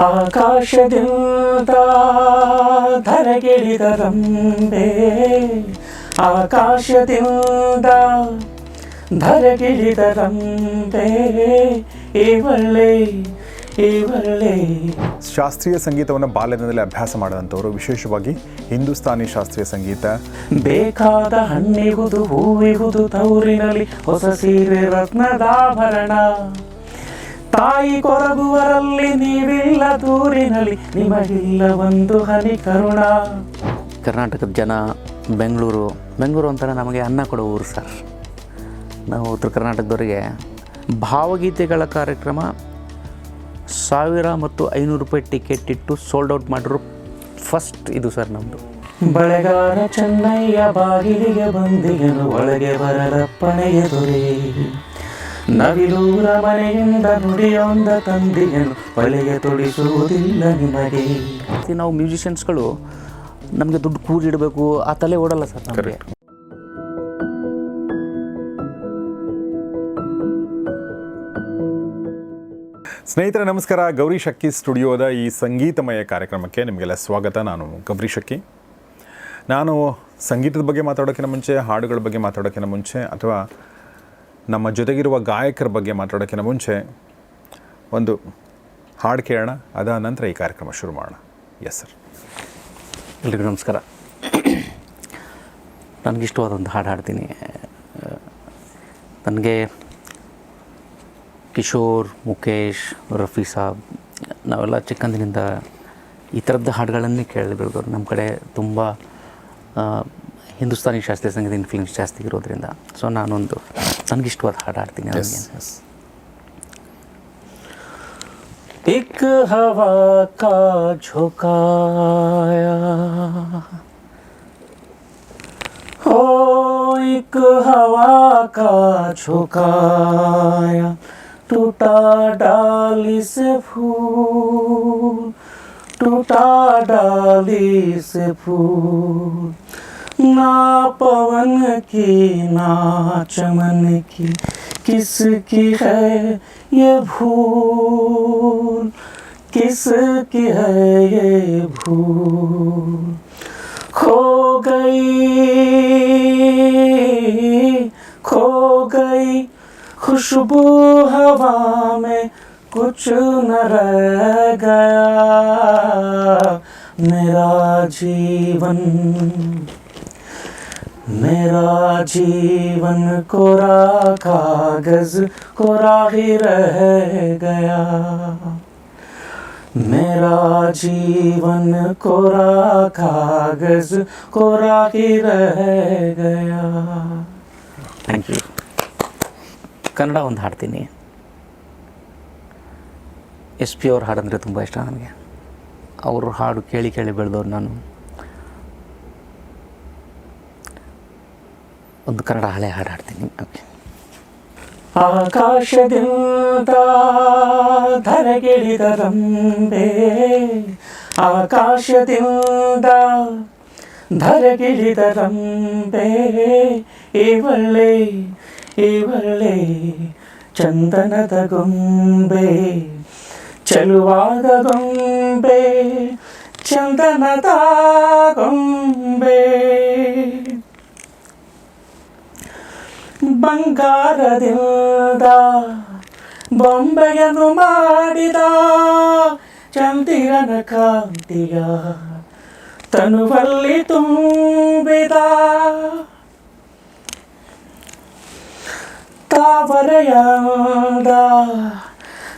ಆಕಾಶದಿಂದ ಧರೆಗಿಳಿದ ರಂಬೆ ಆಕಾಶದಿಂದ ಧರೆಗಿಳಿದ ರಂಬೆ ಇವಳೆ ಇವಳೆ ಶಾಸ್ತ್ರೀಯ ಸಂಗೀತವನ್ನು ಬಾಲ್ಯದಿಂದಲೇ ಅಭ್ಯಾಸ ಮಾಡಿದಂಥವರು ವಿಶೇಷವಾಗಿ ಹಿಂದೂಸ್ತಾನಿ ಶಾಸ್ತ್ರೀಯ ಸಂಗೀತ. ಬೇಕಾದ ಹಣ್ಣಿಗುದು ಹೂವಿಗುದು ತೌರಿನಲ್ಲಿ ಹೊಸ ಸೀರೆ ರತ್ನದಾಭರಣ. ತಾಯಿ ಕೊರಗುವರಲ್ಲಿ ನೀವಿಲ್ಲ ದೂರಿನಲ್ಲಿ ನಿಮಗಿಲ್ಲ ಒಂದು ಹನಿ ಕರುಣ. ಕರ್ನಾಟಕದ ಜನ ಬೆಂಗಳೂರು ಬೆಂಗಳೂರು ಅಂತಾರೆ ನಮಗೆ ಅನ್ನ ಕೊಡೋ ಊರು ಸರ್. ನಾವು ಉತ್ತರ ಕರ್ನಾಟಕದವರಿಗೆ ಭಾವಗೀತೆಗಳ ಕಾರ್ಯಕ್ರಮ ಸಾವಿರ ಮತ್ತು ಐನೂರು ರೂಪಾಯಿ ಟಿಕೆಟ್ ಇಟ್ಟು ಸೋಲ್ಡ್ ಔಟ್ ಮಾಡಿದ್ರು ಫಸ್ಟ್ ಇದು ಸರ್ ನಮ್ಮದು ಬಳೆಗಾರ ಚೆನ್ನಯ್ಯ ಬಾಗಿಲಿಗೆ ಬಂದಿಗೆನು ಒಳಗೆ ಬರಲಪ್ಪಣೆಯ ದೊರೆ ನವಿಲೂರ ಮನೆಯಿಂದ ನುಡಿಯೊಂದ ತಂದೆಯನ್ನು ಒಲೆಗೆ ತೊಡಿಸುವುದಿಲ್ಲ ನಿಮಗೆ. ಮತ್ತೆ ನಾವು ಮ್ಯೂಸಿಷಿಯನ್ಸ್ಗಳು ನಮಗೆ ದುಡ್ಡು ಕೂಡಿಡಬೇಕು ಆ ತಲೆ ಓಡಲ್ಲ ಸರ್ ನಮಗೆ. ಸ್ನೇಹಿತರೆ ನಮಸ್ಕಾರ. ಗೌರಿ ಶಕ್ಕಿ ಸ್ಟುಡಿಯೋದ ಈ ಸಂಗೀತಮಯ ಕಾರ್ಯಕ್ರಮಕ್ಕೆ ನಿಮಗೆಲ್ಲ ಸ್ವಾಗತ. ನಾನು ಗೌರಿ ಶಕ್ಕಿ ನಾನು ಸಂಗೀತದ ಬಗ್ಗೆ ಮಾತಾಡೋಕ್ಕಿಂತ ಮುಂಚೆ ಹಾಡುಗಳ ಬಗ್ಗೆ ಮಾತಾಡೋಕ್ಕಿಂತ ಮುಂಚೆ ಅಥವಾ ನಮ್ಮ ಜೊತೆಗಿರುವ ಗಾಯಕರ ಬಗ್ಗೆ ಮಾತಾಡೋಕ್ಕಿಂತ ಮುಂಚೆ ಒಂದು ಹಾಡು ಕೇಳೋಣ, ಅದಾದ ನಂತರ ಈ ಕಾರ್ಯಕ್ರಮ ಶುರು ಮಾಡೋಣ. ಎಸ್ ಸರ್ ಎಲ್ರಿಗೂ ನಮಸ್ಕಾರ. ನನಗಿಷ್ಟವಾದ ಒಂದು ಹಾಡು ಹಾಡ್ತೀನಿ. ನನಗೆ ಕಿಶೋರ್ ಮುಖೇಶ್ ರಫಿ ಸಾಬ್, ನಾವೆಲ್ಲ ಚಿಕ್ಕಂದಿನಿಂದ ಈ ಥರದ ಹಾಡುಗಳನ್ನೇ ಕೇಳಿ ನಮ್ಮ ಕಡೆ ತುಂಬ ಹಿಂದೂಸ್ತಾನಿ ಶಾಸ್ತ್ರೀಯ ಸಂಗೀತ ಇನ್ಫ್ಲೂಯೆನ್ಸ್ ಜಾಸ್ತಿ ಇರೋದ್ರಿಂದ. ಸೊ ನಾನೊಂದು ನನಗಿಷ್ಟವಾದ ಹಾಡು ಹಾಡ್ತೀನಿ ಎಸ್ ನನಗೆ ಎಸ್ एक हवा का झोंकाया हो एक हवा का झोंकाया टूटा डाली से फूल टूटा डाली से फूल ना, पवन की ना, चमन की। किसकी है ये भूल? किसकी है ये भूल? खो गई खो गई, खुशबू हवा में कुछ न रह गया मेरा जीवन। मेरा जीवन कोरा कागज कोरा ही रह गया मेरा जीवन कोरा कागज कोरा ही रह गया ಥ್ಯಾಂಕ್ ಯು ಕನ್ನಡ ಒಂದು ಹಾಡ್ತೀನಿ ಎಸ್ ಪಿ ಅವ್ರ ಹಾಡಂದರೆ ತುಂಬ ಇಷ್ಟ ನನಗೆ ಅವ್ರ ಹಾಡು ಕೇಳಿ ಕೇಳಿ ಬೆಳೆದವ್ರು ನಾನು ಒಂದು ಕನ್ನಡ ಹಳೆ ಹಾಡು ಹಾಡ್ತೀನಿ ಓಕೆ ಆಕಾಶದಿಂದ ಧರೆಗಿಳಿದ ರಂಬೆ ಆಕಾಶದಿಂದ ಧರೆಗಿಳಿದ ರಂಬೆ ಇವಳೆ ಇವಳೆ ಚಂದನದ ಗೊಂಬೆ ಚೆಲುವಾದ ಗೊಂಬೆ ಚಂದನದ ಗೊಂಬೆ ಬಂಗಾರದಿಂದ ಬೊಂಬೆಯನ್ನು ಮಾಡಿದ ಚಂದಿರನ ಕಾಂತಿಯ ತನುವಲ್ಲಿ ತುಂಬಿದ ತಾವರೆಯಾದ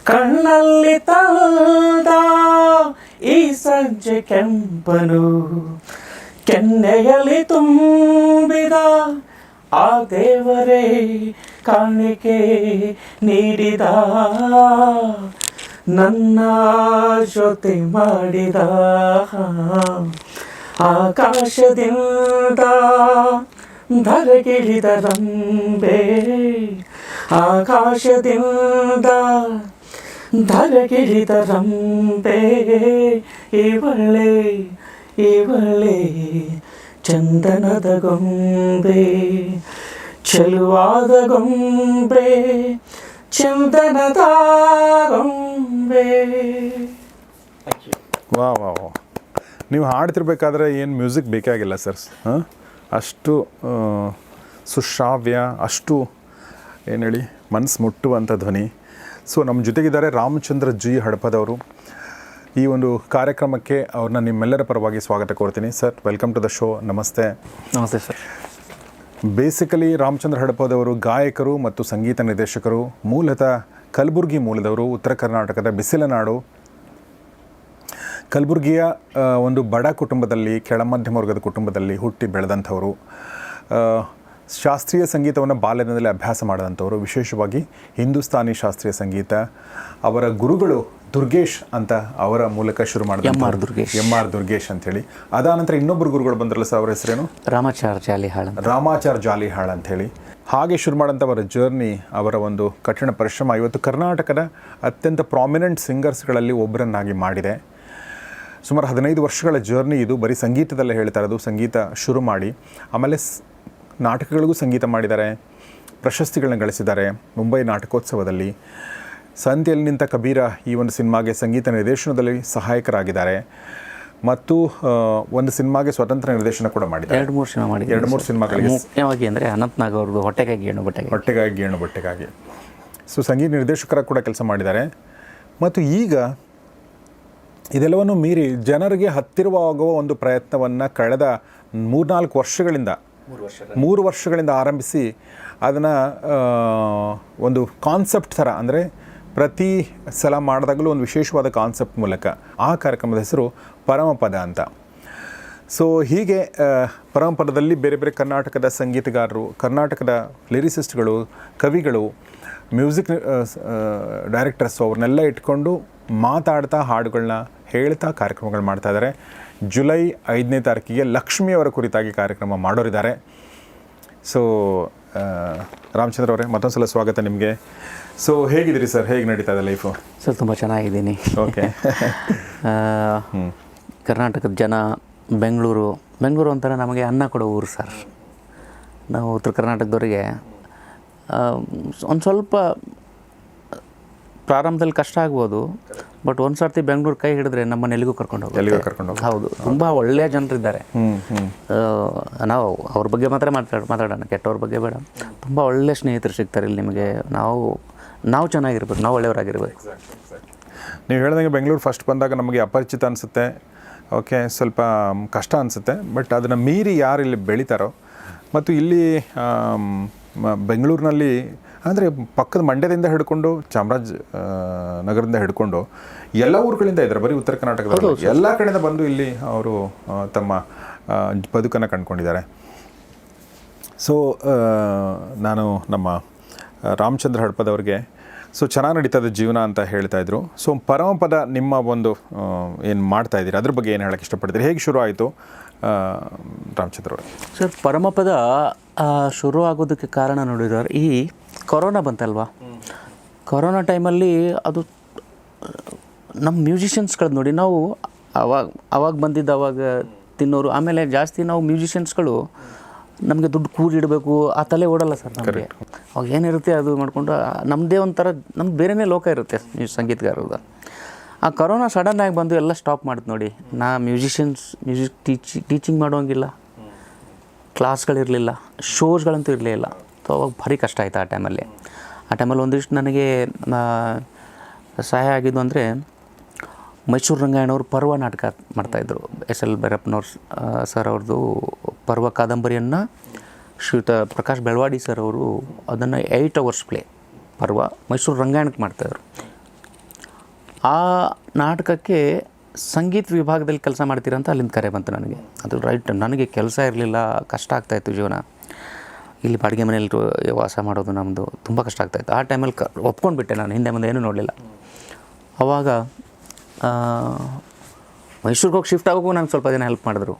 ಕಣ್ಣಲ್ಲಿ ತಂದ ಈ ಸಂಜೆ ಕೆಂಪನು ಕೆನ್ನೆಯಲ್ಲಿ ತುಂಬಿದ ಆ ದೇವರೇ ಕಾಣಿಕೆ ನೀಡಿದ, ನನ್ನ ಜೊತೆ ಮಾಡಿದ. ಆಕಾಶದಿಂದ ಧರಗಿಳಿದ ರಂಬೆ ಆಕಾಶದಿಂದ ಧರಗಿಳಿದ ರಂಬೆ ಇವಳೆ ಇವಳೆ ಚಂದನದ ಗೊಂಬೆ ಚೆಲುವಾದ ಗೊಂಬೆ ಚಂದನದ ಗೊಂಬೆ. ವಾ ವಾ ವಾ. ನೀವು ಹಾಡ್ತಿರ್ಬೇಕಾದ್ರೆ ಏನು ಮ್ಯೂಸಿಕ್ ಬೇಕಾಗಿಲ್ಲ ಸರ್. ಹಾಂ? ಅಷ್ಟು ಸುಶ್ರಾವ್ಯ ಅಷ್ಟು ಏನು ಹೇಳಿ ಮನಸ್ಸು ಮುಟ್ಟುವಂಥ ಧ್ವನಿ. ಸೊ ನಮ್ಮ ಜೊತೆಗಿದ್ದಾರೆ ರಾಮಚಂದ್ರ ಜಿ ಹಡಪದವರು. ಈ ಒಂದು ಕಾರ್ಯಕ್ರಮಕ್ಕೆ ಅವ್ರನ್ನ ನಿಮ್ಮೆಲ್ಲರ ಪರವಾಗಿ ಸ್ವಾಗತ ಕೋರ್ತೀನಿ. Sir welcome to the show ನಮಸ್ತೆ. ನಮಸ್ತೆ ಸರ್. ಬೇಸಿಕಲಿ ರಾಮಚಂದ್ರ ಹಡಪದವರು ಗಾಯಕರು ಮತ್ತು ಸಂಗೀತ ನಿರ್ದೇಶಕರು ಮೂಲತಃ ಕಲಬುರಗಿ ಮೂಲದವರು ಉತ್ತರ ಕರ್ನಾಟಕದ ಬಿಸಿಲನಾಡು ಕಲಬುರಗಿಯ ಒಂದು ಬಡ ಕುಟುಂಬದಲ್ಲಿ ಕೆಳಮಧ್ಯಮ ವರ್ಗದ ಕುಟುಂಬದಲ್ಲಿ ಹುಟ್ಟಿ ಬೆಳೆದಂಥವರು ಶಾಸ್ತ್ರೀಯ ಸಂಗೀತವನ್ನು ಬಾಲ್ಯದಿಂದಲೇ ಅಭ್ಯಾಸ ಮಾಡಿದಂಥವರು ವಿಶೇಷವಾಗಿ ಹಿಂದೂಸ್ತಾನಿ ಶಾಸ್ತ್ರೀಯ ಸಂಗೀತ ಅವರ ಗುರುಗಳು ದುರ್ಗೇಶ್ ಅಂತ ಅವರ ಮೂಲಕ ಶುರು ಮಾಡಿದ M R Durgesh. M R Durgesh ಅಂತೇಳಿ ಅದಾನಂತರ ಇನ್ನೊಬ್ಬರು ಗುರುಗಳು ಬಂದ್ರಲ್ಲ ಸರ್ ಅವರ ಹೆಸರೇನು? ರಾಮಾಚಾರ್ ಜಾಲಿಹಾಳ್ ಹಾಳ್ ರಾಮಾಚಾರ್ ಜಾಲಿಹಾಳ್ ಅಂಥೇಳಿ ಹಾಗೆ ಶುರು ಮಾಡೋಂಥ ಅವರ ಜರ್ನಿ ಅವರ ಒಂದು ಕಠಿಣ ಪರಿಶ್ರಮ ಇವತ್ತು ಕರ್ನಾಟಕದ ಅತ್ಯಂತ ಪ್ರಾಮಿನೆಂಟ್ ಸಿಂಗರ್ಸ್ಗಳಲ್ಲಿ ಒಬ್ಬರನ್ನಾಗಿ ಮಾಡಿದೆ. ಸುಮಾರು ಹದಿನೈದು ವರ್ಷಗಳ ಜರ್ನಿ ಇದು. ಬರೀ ಸಂಗೀತದಲ್ಲೇ ಹೇಳ್ತಾ ಇರೋದು ಸಂಗೀತ ಶುರು ಮಾಡಿ. ಆಮೇಲೆ ನಾಟಕಗಳಿಗೂ ಸಂಗೀತ ಮಾಡಿದ್ದಾರೆ. ಪ್ರಶಸ್ತಿಗಳನ್ನ ಗಳಿಸಿದ್ದಾರೆ. ಮುಂಬೈ ನಾಟಕೋತ್ಸವದಲ್ಲಿ. ಸಂತೆಯಲ್ಲಿ ನಿಂತ ಕಬೀರ ಈ ಒಂದು ಸಿನಿಮಾಗೆ ಸಂಗೀತ ನಿರ್ದೇಶನದಲ್ಲಿ ಸಹಾಯಕರಾಗಿದ್ದಾರೆ. ಮತ್ತು ಒಂದು ಸಿನಿಮಾಗೆ ಸ್ವತಂತ್ರ ನಿರ್ದೇಶನ ಕೂಡ ಮಾಡಿದ್ದಾರೆ. ಎರಡು ಮೂರು ಸಿನಿಮಾ ಮಾಡಿದ್ದಾರೆ ಎರಡು ಮೂರು ಸಿನಿಮಾಗಳಿಗೆ ಮುಖ್ಯವಾಗಿ ಅಂದರೆ ಅನಂತ್ನಾಗ್ ಅವ್ರದ್ದು ಹೊಟ್ಟೆಗಾಗಿ ಗೇಣು ಬಟ್ಟೆಗೆ ಹೊಟ್ಟೆಗಾಗಿ ಗೇಣು ಬಟ್ಟೆಗಾಗಿ. ಸೊ ಸಂಗೀತ ನಿರ್ದೇಶಕರ ಕೂಡ ಕೆಲಸ ಮಾಡಿದ್ದಾರೆ. ಮತ್ತು ಈಗ ಇದೆಲ್ಲವನ್ನು ಮೀರಿ ಜನರಿಗೆ ಹತ್ತಿರವಾಗುವ ಒಂದು ಪ್ರಯತ್ನವನ್ನು ಕಳೆದ ಮೂರ್ನಾಲ್ಕು ವರ್ಷಗಳಿಂದ ಮೂರು ವರ್ಷಗಳಿಂದ ಆರಂಭಿಸಿ ಅದನ್ನು ಒಂದು ಕಾನ್ಸೆಪ್ಟ್ ಥರ ಅಂದರೆ ಪ್ರತಿ ಸಲ ಮಾಡಿದಾಗಲೂ ಒಂದು ವಿಶೇಷವಾದ ಕಾನ್ಸೆಪ್ಟ್ ಮೂಲಕ ಆ ಕಾರ್ಯಕ್ರಮದ ಹೆಸರು ಪರಮಪದ ಅಂತ. ಸೊ ಹೀಗೆ ಪರಮಪದದಲ್ಲಿ ಬೇರೆ ಬೇರೆ ಕರ್ನಾಟಕದ ಸಂಗೀತಗಾರರು, ಕರ್ನಾಟಕದ ಲಿರಿಸಿಸ್ಟ್ಗಳು ಕವಿಗಳು ಮ್ಯೂಸಿಕ್ ಡೈರೆಕ್ಟರ್ಸ್ ಅವ್ರನ್ನೆಲ್ಲ ಇಟ್ಕೊಂಡು ಮಾತಾಡ್ತಾ ಹಾಡುಗಳನ್ನ ಹೇಳ್ತಾ ಕಾರ್ಯಕ್ರಮಗಳು ಮಾಡ್ತಾ ಇದ್ದಾರೆ ಜುಲೈ ಐದನೇ ತಾರೀಕಿಗೆ ಲಕ್ಷ್ಮಿಯವರ ಕುರಿತಾಗಿ ಕಾರ್ಯಕ್ರಮ ಮಾಡೋರಿದ್ದಾರೆ. ಸೊ ರಾಮಚಂದ್ರ ಅವರೇ ಮತ್ತೊಂದು ಸಲ ಸ್ವಾಗತ ನಿಮಗೆ. ಸೊ ಹೇಗಿದ್ದೀರಿ ಸರ್? ಹೇಗೆ ನಡೀತಾ ಇದೆ ಲೈಫು ಸರ್ ತುಂಬ ಚೆನ್ನಾಗಿದ್ದೀನಿ. ಓಕೆ ಕರ್ನಾಟಕದ ಜನ ಬೆಂಗಳೂರು ಬೆಂಗಳೂರು ಅಂತಾರೆ ನಮಗೆ ಅನ್ನ ಕೊಡೋ ಊರು ಸರ್. ನಾವು ಉತ್ತರ ಕರ್ನಾಟಕದವರಿಗೆ ಒಂದು ಸ್ವಲ್ಪ ಪ್ರಾರಂಭದಲ್ಲಿ ಕಷ್ಟ ಆಗ್ಬೋದು ಬಟ್ ಒಂದು ಸರ್ತಿ ಬೆಂಗಳೂರು ಕೈ ಹಿಡಿದ್ರೆ ನಮ್ಮನ್ನ ಎಲ್ಲಿಗೂ ಕರ್ಕೊಂಡು ಹೋಗಿ ಹೌದು. ತುಂಬ ಒಳ್ಳೆಯ ಜನರಿದ್ದಾರೆ. ನಾವು ಅವ್ರ ಬಗ್ಗೆ ಮಾತ್ರ ಮಾತಾಡ ಮಾತಾಡೋಣ ಕೆಟ್ಟವ್ರ ಬಗ್ಗೆ ಬೇಡ. ತುಂಬ ಒಳ್ಳೆಯ ಸ್ನೇಹಿತರು ಸಿಗ್ತಾರೆ ಇಲ್ಲಿ ನಿಮಗೆ. ನಾವು ನಾವು ಚೆನ್ನಾಗಿರ್ಬೇಕು ನಾವು ಒಳ್ಳೆಯವರಾಗಿರ್ಬೇಕು. ನೀವು ಹೇಳ್ದಂಗೆ ಬೆಂಗಳೂರು ಫಸ್ಟ್ ಬಂದಾಗ ನಮಗೆ ಅಪರಿಚಿತ ಅನಿಸುತ್ತೆ. ಓಕೆ ಸ್ವಲ್ಪ ಕಷ್ಟ ಅನಿಸುತ್ತೆ. ಬಟ್ ಅದನ್ನು ಮೀರಿ ಯಾರು ಇಲ್ಲಿ ಬೆಳೀತಾರೋ ಮತ್ತು ಇಲ್ಲಿ ಬೆಂಗಳೂರಿನಲ್ಲಿ ಅಂದರೆ ಪಕ್ಕದ ಮಂಡ್ಯದಿಂದ ಹಿಡ್ಕೊಂಡು ಚಾಮರಾಜ ನಗರದಿಂದ ಹಿಡ್ಕೊಂಡು ಎಲ್ಲ ಊರುಗಳಿಂದ ಇದ್ದಾರೆ. ಬರೀ ಉತ್ತರ ಕರ್ನಾಟಕದಲ್ಲಿ ಎಲ್ಲ ಕಡೆಯಿಂದ ಬಂದು ಇಲ್ಲಿ ಅವರು ತಮ್ಮ ಬದುಕನ್ನು ಕಂಡುಕೊಂಡಿದ್ದಾರೆ. ಸೊ ನಾನು ನಮ್ಮ ರಾಮಚಂದ್ರ ಹಡ್ಪದವ್ರಿಗೆ, ಸೊ ಚೆನ್ನಾಗಿ ನಡೀತದೆ ಜೀವನ ಅಂತ ಹೇಳ್ತಾ ಇದ್ರು. ಸೊ ಪರಮಪದ ನಿಮ್ಮ ಒಂದು ಏನು ಮಾಡ್ತಾ ಇದ್ದೀರಿ? ಅದ್ರ ಬಗ್ಗೆ ಏನು ಹೇಳಕ್ಕೆ ಇಷ್ಟಪಡ್ತೀರಿ? ಹೇಗೆ ಶುರು ಆಯಿತು ರಾಮಚಂದ್ರ ಅವರು? ಸರ್, ಪರಮಪದ ಶುರು ಆಗೋದಕ್ಕೆ ಕಾರಣ ನೋಡಿದ್ರೆ, ಈ ಕೊರೋನಾ ಬಂತಲ್ವಾ? ಕೊರೋನಾ ಟೈಮಲ್ಲಿ ಅದು ನಮ್ಮ ಮ್ಯೂಸಿಷಿಯನ್ಸ್ಗಳು ನೋಡಿ, ನಾವು ಅವಾಗ ಅವಾಗ ಬಂದಿದ್ದು ಅವಾಗ ತಿನ್ನೋರು, ಆಮೇಲೆ ಜಾಸ್ತಿ ನಾವು ಮ್ಯೂಸಿಷಿಯನ್ಸ್ಗಳು ನಮಗೆ ದುಡ್ಡು ಕೂಡಿಡಬೇಕು ಆ ತಲೆ ಓಡಲ್ಲ ಸರ್ ನಮಗೆ. ಅವಾಗ ಏನಿರುತ್ತೆ ಅದು ಮಾಡಿಕೊಂಡು ನಮ್ಮದೇ ಒಂಥರ ನಮ್ಗೆ ಬೇರೆನೇ ಲೋಕ ಇರುತ್ತೆ ನೀವು ಸಂಗೀತಗಾರರದ ಆ ಕರೋನಾ ಸಡನ್ನಾಗಿ ಬಂದು ಎಲ್ಲ ಸ್ಟಾಪ್ ಮಾಡಿತು ನೋಡಿ. ನಾ ಮ್ಯೂಸಿಷಿಯನ್ಸ್ ಮ್ಯೂಸಿಕ್ ಟೀಚಿ ಟೀಚಿಂಗ್ ಮಾಡೋಂಗಿಲ್ಲ. ಕ್ಲಾಸ್ಗಳಿರಲಿಲ್ಲ ಶೋಸ್ಗಳಂತೂ ಇರಲಿಲ್ಲ. ಸೊ ಅವಾಗ ಭಾರಿ ಕಷ್ಟ ಆಯಿತು ಆ ಟೈಮಲ್ಲಿ ಆ ಟೈಮಲ್ಲಿ ಒಂದಿಷ್ಟು ನನಗೆ ಸಹಾಯ ಆಗಿದ್ದು ಅಂದರೆ ಮೈಸೂರು ರಂಗಾಯಣವ್ರು ಪರ್ವ ನಾಟಕ ಮಾಡ್ತಾಯಿದ್ರು. ಎಸ್ ಎಲ್ ಭೈರಪ್ಪನವ್ರು ಸರ್ ಅವ್ರದ್ದು ಪರ್ವ ಕಾದಂಬರಿಯನ್ನು ಶ್ರೀಯುತ ಪ್ರಕಾಶ್ ಬೆಳವಾಡಿ ಸರ್ ಅವರು ಅದನ್ನು ಏಯ್ಟ್ ಅವರ್ಸ್ ಪ್ಲೇ ಪರ್ವ ಮೈಸೂರು ರಂಗಾಯಣಕ್ಕೆ ಮಾಡ್ತಾಯಿದ್ರು. ಆ ನಾಟಕಕ್ಕೆ ಸಂಗೀತ ವಿಭಾಗದಲ್ಲಿ ಕೆಲಸ ಮಾಡ್ತೀರಾ ಅಂತ ಅಲ್ಲಿಂದ ಕರೆ ಬಂತು ನನಗೆ. ಅದು ರೈಟ್ ನನಗೆ ಕೆಲಸ ಇರಲಿಲ್ಲ ಕಷ್ಟ ಆಗ್ತಾಯಿತ್ತು ಜೀವನ. ಇಲ್ಲಿ ಬಾಡಿಗೆ ಮನೆಯಲ್ಲಿ ವಾಸ ಮಾಡೋದು ನಮ್ಮದು ತುಂಬ ಕಷ್ಟ ಆಗ್ತಾಯಿತ್ತು. ಆ ಟೈಮಲ್ಲಿ ಕ ಒಪ್ಕೊಂಡ್ಬಿಟ್ಟೆ ನಾನು ಹಿಂದೆ ಮುಂದೆ ಏನೂ ನೋಡಲಿಲ್ಲ. ಅವಾಗ ಆ, ಮೈಸೂರಿಗೆ ಹೋಗಿ ಶಿಫ್ಟ್ ಆಗೋಕ್ಕೂ ನಂಗೆ ಸ್ವಲ್ಪ ದಿನ ಹೆಲ್ಪ್ ಮಾಡಿದ್ರು.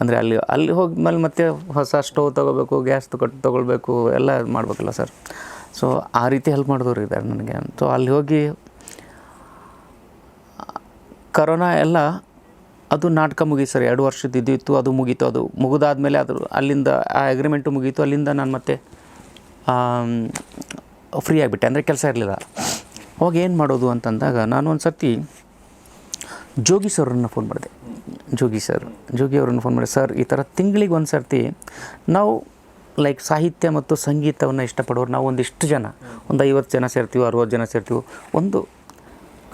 ಅಂದರೆ ಅಲ್ಲಿ ಅಲ್ಲಿ ಹೋದ್ಮೇಲೆ ಮತ್ತೆ ಹೊಸ ಸ್ಟೋವ್ ತೊಗೋಬೇಕು ಗ್ಯಾಸ್ ತಗೊಟ್ಟು ತೊಗೊಳ್ಬೇಕು, ಎಲ್ಲ ಮಾಡಬೇಕಲ್ಲ ಸರ್ ಸೊ ಆ ರೀತಿ ಹೆಲ್ಪ್ ಮಾಡಿದವ್ರು ಇದ್ದಾರೆ ನನಗೆ. ಸೊ ಅಲ್ಲಿ ಹೋಗಿ ಕರೋನಾ ಎಲ್ಲ, ಅದು ನಾಟಕ ಮುಗೀತು ಸರ್ ಎರಡು ವರ್ಷದ ಇದ್ದಿತ್ತು ಅದು ಮುಗೀತು, ಅದು ಮುಗಿದಾದ್ಮೇಲೆ ಅದು ಅಲ್ಲಿಂದ, ಆ ಅಗ್ರಿಮೆಂಟು ಮುಗೀತು, ಅಲ್ಲಿಂದ ನಾನು ಮತ್ತೆ ಫ್ರೀ ಆಗಿಬಿಟ್ಟೆ. ಅಂದರೆ ಕೆಲಸ ಇರಲಿಲ್ಲ. ಅವಾಗ ಏನು ಮಾಡೋದು ಅಂತಂದಾಗ, ನಾನು ಒಂದು ಸರ್ತಿ ಜೋಗಿ ಸರ್ರನ್ನು ಫೋನ್ ಮಾಡಿದೆ. ಜೋಗಿ ಸರ್, ಜೋಗಿ ಅವರನ್ನು ಫೋನ್ ಮಾಡಿದೆ. ಸರ್, ಈ ಥರ ತಿಂಗಳಿಗೆ ಒಂದು ಸರ್ತಿ ನಾವು ಲೈಕ್ ಸಾಹಿತ್ಯ ಮತ್ತು ಸಂಗೀತವನ್ನು ಇಷ್ಟಪಡೋರು ನಾವು ಒಂದಿಷ್ಟು ಜನ, ಒಂದು ಐವತ್ತು ಜನ ಸೇರ್ತೀವಿ, ಅರುವತ್ತು ಜನ ಸೇರ್ತೀವಿ, ಒಂದು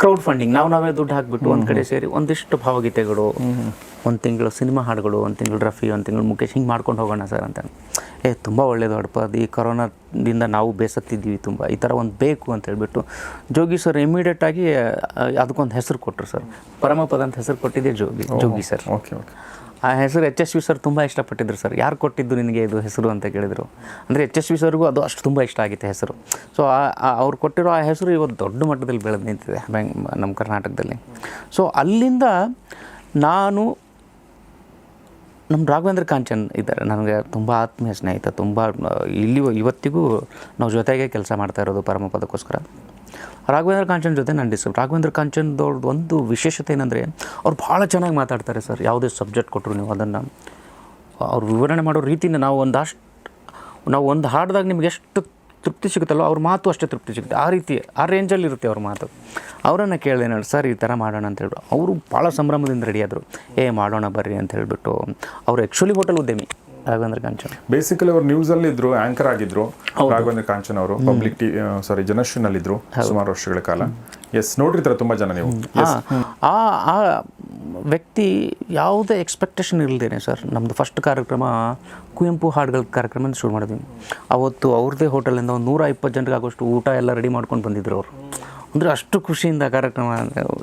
ಕ್ರೌಡ್ ಫಂಡಿಂಗ್ ನಾವು ನಾವೇ ದುಡ್ಡು ಹಾಕ್ಬಿಟ್ಟು ಒಂದು ಕಡೆ ಸೇರಿ ಒಂದಿಷ್ಟು ಭಾವಗೀತೆಗಳು ಒಂದು ತಿಂಗಳು ಸಿನಿಮಾ ಹಾಡುಗಳು ಒಂದು ತಿಂಗಳು ರಫಿ ಒಂದು ತಿಂಗಳು ಮುಖೇಶ್ ಹಿಂಗೆ ಮಾಡ್ಕೊಂಡು ಹೋಗೋಣ ಸರ್ ಅಂತ. ಏ ತುಂಬ ಒಳ್ಳೇದು ಹಡಪ ಅದು ಈ ಕೊರೋನಾದಿಂದ ನಾವು ಬೇಸತ್ತಿದ್ದೀವಿ ತುಂಬ. ಈ ಥರ ಒಂದು ಬೇಕು ಅಂತ ಹೇಳ್ಬಿಟ್ಟು ಜೋಗಿ ಸರ್ ಇಮಿಡಿಯೇಟಾಗಿ ಅದಕ್ಕೊಂದು ಹೆಸರು ಕೊಟ್ಟರು ಸರ್. ಪರಮಪದ ಅಂತ ಹೆಸರು ಕೊಟ್ಟಿದ್ದೆ Jogi Jogi sir. Okay okay. ಆ ಹೆಸರು ಎಚ್ ಎಸ್ ವಿ ಸರ್ ತುಂಬ ಇಷ್ಟಪಟ್ಟಿದ್ರು ಸರ್ ಯಾರು ಕೊಟ್ಟಿದ್ದು ನಿನಗೆ ಇದು ಹೆಸರು ಅಂತ ಕೇಳಿದರು? ಅಂದರೆ ಎಚ್ ಎಸ್ ವಿ ಸರ್ಗೂ ಅದು ಅಷ್ಟು ತುಂಬ ಇಷ್ಟ ಆಗಿತ್ತು ಹೆಸರು. ಸೊ ಅವ್ರು ಕೊಟ್ಟಿರೋ ಆ ಹೆಸರು ಇವತ್ತು ದೊಡ್ಡ ಮಟ್ಟದಲ್ಲಿ ಬೆಳೆದು ನಿಂತಿದೆ ಬ್ಯಾಂಗ್ ನಮ್ಮ ಕರ್ನಾಟಕದಲ್ಲಿ. ಸೊ ಅಲ್ಲಿಂದ ನಾನು ನಮ್ಮ ರಾಘವೇಂದ್ರ ಕಾಂಚನ್ ಇದ್ದಾರೆ. ನನಗೆ ತುಂಬ ಆತ್ಮೀಯ ಸ್ನೇಹಿತ, ತುಂಬ ಇಲ್ಲಿ ಇವತ್ತಿಗೂ ನಾವು ಜೊತೆಗೆ ಕೆಲಸ ಮಾಡ್ತಾ ಇರೋದು ಪರಮಪದಕ್ಕೋಸ್ಕರ. ರಾಘವೇಂದ್ರ ಕಾಂಚನ್ ಜೊತೆ ನಾನು ಡಿಸ್ಕಸ್ ರಾಘವೇಂದ್ರ ಕಾಂಚನ್ದವ್ರದ್ದು ಒಂದು ವಿಶೇಷತೆ ಏನಂದರೆ ಅವ್ರು ಭಾಳ ಚೆನ್ನಾಗಿ ಮಾತಾಡ್ತಾರೆ ಸರ್. ಯಾವುದೇ ಸಬ್ಜೆಕ್ಟ್ ಕೊಟ್ಟರು ನೀವು ಅದನ್ನು. ಅವ್ರು ವಿವರಣೆ ಮಾಡೋ ರೀತಿಯಿಂದ ನಾವು ಒಂದಷ್ಟು ನಾವು ಒಂದು ಹಾಡ್ದಾಗ ನಿಮ್ಗೆ ಎಷ್ಟು ತೃಪ್ತಿ ಸಿಗುತ್ತಲ್ಲೋ ಅವ್ರ ಮಾತು ಅಷ್ಟೇ ತೃಪ್ತಿ ಸಿಗುತ್ತೆ. ಆ ರೀತಿ, ಆ ರೇಂಜಲ್ಲಿ ಇರುತ್ತೆ ಅವ್ರ ಮಾತು. ಅವರನ್ನು ಕೇಳಿದೆ ನೋಡಿ, ಸರ್, ಈ ಥರ ಮಾಡೋಣ ಅಂತ ಹೇಳ್ಬಿಟ್ಟು ಅವರು ಭಾಳ ಸಂಭ್ರಮದಿಂದ ರೆಡಿಯಾದರು ಏ, ಮಾಡೋಣ ಬರ್ರಿ ಅಂತ ಹೇಳಿಬಿಟ್ಟು ಅವರು ಆ್ಯಕ್ಚುಲಿ ಹೋಟೆಲ್ ಉದ್ಯಮಿ. ರಾಘವೇಂದ್ರ ಕಾಂಚನ್. ಬೇಸಿಕಲಿ ಅವ್ರು ನ್ಯೂಸ್ ಅಲ್ಲಿ ಇದ್ರು ಆಂಕರ್ ಆಗಿದ್ರು ರಾಘವೇಂದ್ರ ಕಾಂಚನ್ ಅವರು ಪಬ್ಲಿಕ್ ಟಿ ಸಾರಿ ಜನಶ್ರೀನಲ್ಲಿ ಇದ್ರು ಸುಮಾರು ವರ್ಷಗಳ ಕಾಲ. ಎಸ್ ನೋಡಿರ್ತಾರೆ ತುಂಬಾ ಜನ ನೀವು. ಆ ಆ ವ್ಯಕ್ತಿ ಯಾವುದೇ ಎಕ್ಸ್ಪೆಕ್ಟೇಷನ್ ಇಲ್ಲದೇನೆ ಸರ್ ನಮ್ಮದು ಫಸ್ಟ್ ಕಾರ್ಯಕ್ರಮ ಕುವೆಂಪು ಹಾಡುಗಳ ಕಾರ್ಯಕ್ರಮ ಶುರು ಮಾಡಿದ್ವಿ. ಅವತ್ತು ಅವ್ರದೇ ಹೋಟೆಲಿಂದ ಒಂದು ನೂರ ಇಪ್ಪತ್ತು ಜನರಿಗೆ ಆಗೋಷ್ಟು ಊಟ ಎಲ್ಲ ರೆಡಿ ಮಾಡ್ಕೊಂಡು ಬಂದಿದ್ರು ಅವರು. ಅಂದರೆ ಅಷ್ಟು ಖುಷಿಯಿಂದ ಕಾರ್ಯಕ್ರಮ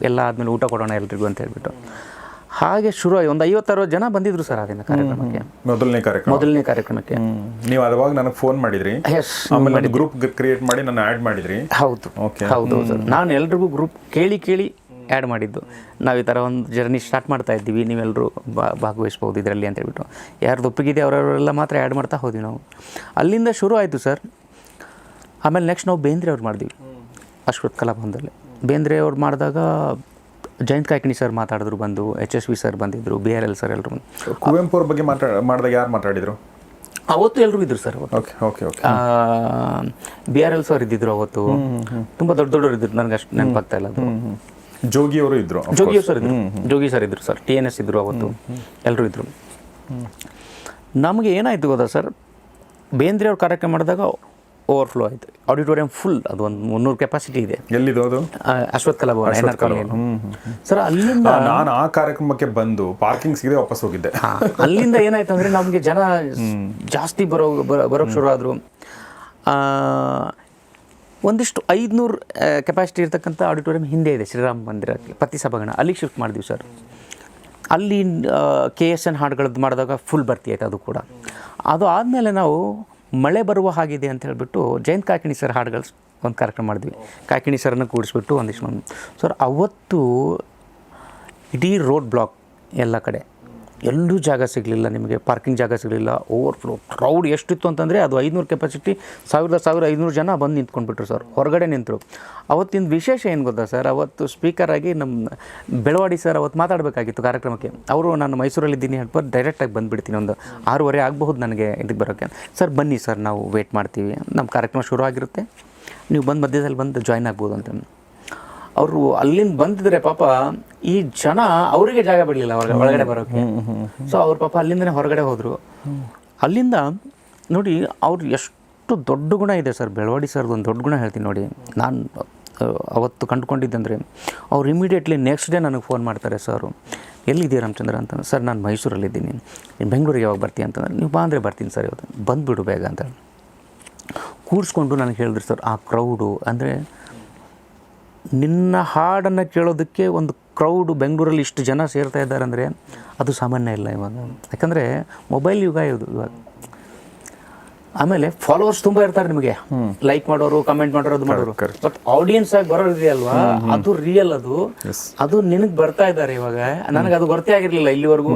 ಎಲ್ಲ ಆದಮೇಲೆ ಊಟ ಕೊಡೋಣ ಎಲ್ರಿಗೂ ಅಂತ ಹೇಳ್ಬಿಟ್ಟು. ಹಾಗೆ ಶುರು ಆಗಿ ಒಂದು ಐವತ್ತಾರು ಜನ ಬಂದಿದ್ರು ಸರ್ ಅದನ್ನ ಕಾರ್ಯಕ್ರಮಕ್ಕೆ. ಮೊದಲನೇ ಕಾರ್ಯಕ್ರಮ. ಮೊದಲನೇ ಕಾರ್ಯಕ್ರಮಕ್ಕೆ. ನೀವು ಅವಾಗ ನನಗೆ ಫೋನ್ ಮಾಡಿದ್ರಿ. ಆಮೇಲೆ ಗ್ರೂಪ್ ಕ್ರಿಯೇಟ್ ಮಾಡಿ ನನ್ನ ಆ್ಯಡ್ ಮಾಡಿದ್ರಿ. ಹೌದು. ಓಕೆ ಹೌದು ಸರ್. ನಾನು ಎಲ್ರಿಗೂ ಗ್ರೂಪ್ ಕೇಳಿ ಕೇಳಿ ಆ್ಯಡ್ ಮಾಡಿದ್ದು. ನಾವು ಈ ಥರ ಒಂದು ಜರ್ನಿ ಸ್ಟಾರ್ಟ್ ಮಾಡ್ತಾ ಇದ್ದೀವಿ. ನೀವೆಲ್ಲರೂ ಭಾಗವಹಿಸ್ಬೋದು ಇದರಲ್ಲಿ ಅಂತ ಹೇಳ್ಬಿಟ್ಟು. ಯಾರ್ದು ಒಪ್ಪಿಗಿದೆ ಅವರವರೆಲ್ಲ ಮಾತ್ರ ಆ್ಯಡ್ ಮಾಡ್ತಾ ಹೋದ್ವಿ ನಾವು. ಅಲ್ಲಿಂದ ಶುರು ಆಯಿತು ಸರ್. ಆಮೇಲೆ ನೆಕ್ಸ್ಟ್ ನಾವು ಬೇಂದ್ರೆ ಅವ್ರು ಮಾಡಿದ್ವಿ. ಅಶ್ವಥ್ ಕಲಾಭವನದಲ್ಲಿ. ಬೇಂದ್ರೆ ಅವ್ರು ಮಾಡಿದಾಗ ಜಯಂತ್ ಕಾಯ್ಕಿಣಿ ಸರ್ ಮಾತಾಡಿದ್ರು ಬಂದು ಎಚ್ ಎಸ್ ವಿ ಸರ್ ಬಂದಿದ್ರು ಬಿ ಆರ್ ಎಲ್ ಸರ್ ಎಲ್ಲರೂ ಬಂದು. ಕುವೆಂಪು ಅವ್ರ ಬಗ್ಗೆ ಮಾತಾಡ ಮಾಡಿದಾಗ ಯಾರು ಮಾತಾಡಿದ್ರು? ಅವತ್ತು ಎಲ್ಲರೂ ಇದ್ರು sir okay okay okay B R L sir ಇದ್ದಿದ್ರು ಅವತ್ತು. ತುಂಬ ದೊಡ್ಡ ದೊಡ್ಡವರು ಇದ್ರು ನನಗೆ ಅಷ್ಟು ನೆನಪಾಗ್ತಾ ಇಲ್ಲ ಅದು. ಜೋಗಿ ಅವರು ಇದ್ರು ಜೋಗಿ ಸರ್ ಇದ್ರು. ಜೋಗಿ ಸರ್ ಇದ್ರು ಸರ್ ಟಿ ಎನ್ ಎಸ್ ಇದ್ರು ಅವತ್ತು. ಎಲ್ಲರೂ ಇದ್ರು. ನಮಗೆ ಏನಾಯ್ತು ಗೊತ್ತಾ ಸರ್? ಬೇಂದ್ರೆ ಅವ್ರು ಕಾರ್ಯಕ್ರಮ ಮಾಡಿದಾಗ ಓವರ್ಫ್ಲೋ ಆಯಿತು. ಆಡಿಟೋರಿಯಂ ಫುಲ್ ಅದು ಒಂದು ಮುನ್ನೂರು ಕೆಪಾಸಿಟಿ ಇದೆ. ಎಲ್ಲಿದು ಅದು? ಅಶ್ವಥ್ ಎನ್ ಸರ್ ಅಲ್ಲಿಂದ ನಾನು ಆ ಕಾರ್ಯಕ್ರಮಕ್ಕೆ ಬಂದು ಪಾರ್ಕಿಂಗ್ ಸಿಗದೆ ವಾಪಸ್ ಹೋಗಿದ್ದೆ. ಅಲ್ಲಿಂದ ಏನಾಯ್ತು ಅಂದರೆ ನಮಗೆ ಜನ ಜಾಸ್ತಿ ಬರೋ ಬರೋ- ಬರೋಕ್ಕೆ ಶುರು ಆದರು. ಒಂದಿಷ್ಟು ಐದುನೂರು ಕೆಪಾಸಿಟಿ ಇರ್ತಕ್ಕಂಥ ಆಡಿಟೋರಿಯಂ ಹಿಂದೆ ಇದೆ ಶ್ರೀರಾಮ ಮಂದಿರ ಪತಿ ಸಭಾಗಣ. ಅಲ್ಲಿಗೆ ಶಿಫ್ಟ್ ಮಾಡಿದ್ವಿ ಸರ್ ಅಲ್ಲಿ ಕೆ ಎಸ್ ಎನ್ ಹಾಡುಗಳದ್ದು ಮಾಡಿದಾಗ ಫುಲ್ ಬರ್ತಿ ಆಯ್ತು ಅದು ಕೂಡ. ಅದು ಆದಮೇಲೆ ನಾವು ಮಳೆ ಬರುವ ಹಾಗಿದೆ ಅಂತ ಹೇಳಿಬಿಟ್ಟು ಜಯಂತ್ ಕಾಕಿಣಿ ಸರ್ ಹಾಡುಗಳು ಒಂದು ಕಾರ್ಯಕ್ರಮ ಮಾಡಿದ್ವಿ. ಕಾಕಿಣಿ ಸರ್ನ ಕೂಡಿಸ್ಬಿಟ್ಟು ಒಂದಿಷ್ಟು ಸರ್, ಅವತ್ತು ಇಡೀ ರೋಡ್ ಬ್ಲಾಕ್ ಎಲ್ಲ ಕಡೆ ಎಲ್ಲೂ ಜಾಗ ಸಿಗಲಿಲ್ಲ ನಿಮಗೆ ಪಾರ್ಕಿಂಗ್ ಜಾಗ ಸಿಗಲಿಲ್ಲ ಓವರ್ಫ್ಲೋ ಕ್ರೌಡ್ ಎಷ್ಟಿತ್ತು ಅಂತಂದರೆ ಅದು ಐನೂರು ಕೆಪಾಸಿಟಿ ಸಾವಿರದ ಸಾವಿರ ಐನೂರು ಜನ ಬಂದು ನಿಂತ್ಕೊಂಡ್ಬಿಟ್ರು ಸರ್, ಹೊರಗಡೆ ನಿಂತರು. ಅವತ್ತಿನ ವಿಶೇಷ ಏನು ಗೊತ್ತಾ ಸರ್, ಅವತ್ತು ಸ್ಪೀಕರ್ ಆಗಿ ನಮ್ಮ ಬೆಳವಾಡಿ ಸರ್ ಅವತ್ತು ಮಾತಾಡಬೇಕಾಗಿತ್ತು ಕಾರ್ಯಕ್ರಮಕ್ಕೆ. ಅವರು ನಾನು ಮೈಸೂರಲ್ಲಿದ್ದೀನಿ ಹೇಳ್ಬೋದು ಡೈರೆಕ್ಟಾಗಿ ಬಂದುಬಿಡ್ತೀನಿ ಒಂದು ಆರೂವರೆ ಆಗಬಹುದು ನನಗೆ ಇದಕ್ಕೆ ಬರೋಕ್ಕೆ. ಸರ್, ಬನ್ನಿ ಸರ್, ನಾವು ವೇಟ್ ಮಾಡ್ತೀವಿ. ನಮ್ಮ ಕಾರ್ಯಕ್ರಮ ಶುರು ಆಗಿರುತ್ತೆ ನೀವು ಬಂದು ಮಧ್ಯದಲ್ಲಿ ಬಂದು ಜಾಯ್ನ್ ಆಗ್ಬೋದು ಅಂತ. ಅವರು ಅಲ್ಲಿಂದ ಬಂದಿದ್ರೆ ಪಾಪ ಈ ಜನ ಅವರಿಗೆ ಜಾಗ ಬಿಡಲಿಲ್ಲ ಒಳಗಡೆ ಬರೋಕ್ಕೆ. ಸೊ ಅವ್ರ ಪಾಪ ಅಲ್ಲಿಂದನೇ ಹೊರಗಡೆ ಹೋದರು. ಅಲ್ಲಿಂದ ನೋಡಿ ಅವ್ರು ಎಷ್ಟು ದೊಡ್ಡ ಗುಣ ಇದೆ ಸರ್ ಬೆಳವಾಡಿ ಸರ್ದು ಒಂದು ದೊಡ್ಡ ಗುಣ ಹೇಳ್ತೀನಿ ನೋಡಿ. ನಾನು ಅವತ್ತು ಕಂಡುಕೊಂಡಿದ್ದಂದರೆ ಅವ್ರು ಇಮಿಡಿಯೇಟ್ಲಿ ನೆಕ್ಸ್ಟ್ ಡೇ ನನಗೆ ಫೋನ್ ಮಾಡ್ತಾರೆ ಸರ್ ಎಲ್ಲಿದ್ದೀಯ ರಾಮಚಂದ್ರ? ಅಂತ ಸರ್ ನಾನು ಮೈಸೂರಲ್ಲಿದ್ದೀನಿ. ಬೆಂಗಳೂರಿಗೆ ಯಾವಾಗ ಬರ್ತೀಯ? ಅಂತಂದ್ರೆ ನೀವು ಬಾ ಅಂದರೆ ಬರ್ತೀನಿ ಸರ್ ಇವತ್ತು. ಬಂದುಬಿಡು ಬೇಗ ಅಂತ. ಕೂರಿಸ್ಕೊಂಡು ನನಗೆ ಹೇಳಿದ್ರು ಸರ್ ಆ ಕ್ರೌಡು ಅಂದರೆ ನಿನ್ನ ಹಾಡನ್ನು ಕೇಳೋದಕ್ಕೆ ಒಂದು ಕ್ರೌಡು ಬೆಂಗಳೂರಲ್ಲಿ ಇಷ್ಟು ಜನ ಸೇರ್ತಾ ಇದ್ದಾರೆ ಅಂದರೆ ಅದು ಸಾಮಾನ್ಯ ಇಲ್ಲ ಇವಾಗ. ಯಾಕಂದರೆ ಮೊಬೈಲ್ ಯುಗ ಇದು ಇವಾಗ. ಆಮೇಲೆ ಫಾಲೋವರ್ಸ್ ತುಂಬ ಇರ್ತಾರೆ ನಿಮಗೆ. ಲೈಕ್ ಮಾಡೋರು ಕಮೆಂಟ್ ಮಾಡೋರು ಅದು ಮಾಡೋರು. ಬಟ್ ಆಡಿಯನ್ಸ್ ಆಗಿ ಬರೋರು ಅಲ್ವಾ? ಅದು ರಿಯಲ್ ಅದು. ಅದು ನಿನಗೆ ಬರ್ತಾ ಇದ್ದಾರೆ ಇವಾಗ. ನನಗೆ ಅದು ಗೊತ್ತೇ ಆಗಿರ್ಲಿಲ್ಲ ಇಲ್ಲಿವರೆಗೂ.